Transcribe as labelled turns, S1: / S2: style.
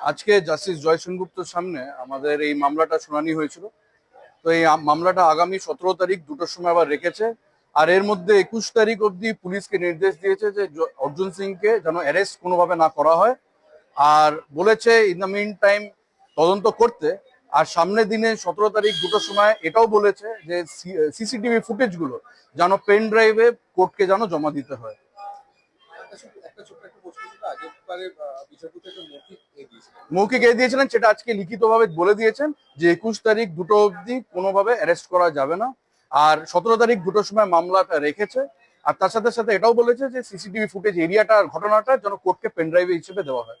S1: আজকে জাস্টিস জয় সেনগুপ্তর সামনে আমাদের এই মামলাটা শুনানি হয়েছিল। তো এই মামলাটা আগামী সতেরো তারিখ দুটোর সময় আবার রেখেছে। আর এর মধ্যে একুশ তারিখ অবধি পুলিশকে নির্দেশ দিয়েছে যে অর্জুন সিংকে যেন অ্যারেস্ট কোনোভাবে না করা হয়। আর বলেছে ইন দ্য মিন টাইম তদন্ত করতে। আর সামনের দিনে সতেরো তারিখ দুটোর সময় এটাও বলেছে যে সিসিটিভি ফুটেজগুলো যেন পেন ড্রাইভে কোর্টকে যেন জমা দিতে হয়।
S2: মৌখিক এ দিয়েছিলেন।
S1: সেটা আজকে লিখিতভাবে বলে দিয়েছেন যে একুশ তারিখ দুটো অবধি কোনোভাবে অ্যারেস্ট করা যাবে না, আর সতেরো তারিখ দুটোর সময় মামলাটা রেখেছে, আর তার সাথে সাথে এটাও বলেছে যে সিসিটিভি ফুটেজ এরিয়াটা ঘটনাটা যেন কোর্টকে পেনড্রাইভে হিসেবে দেওয়া হয়।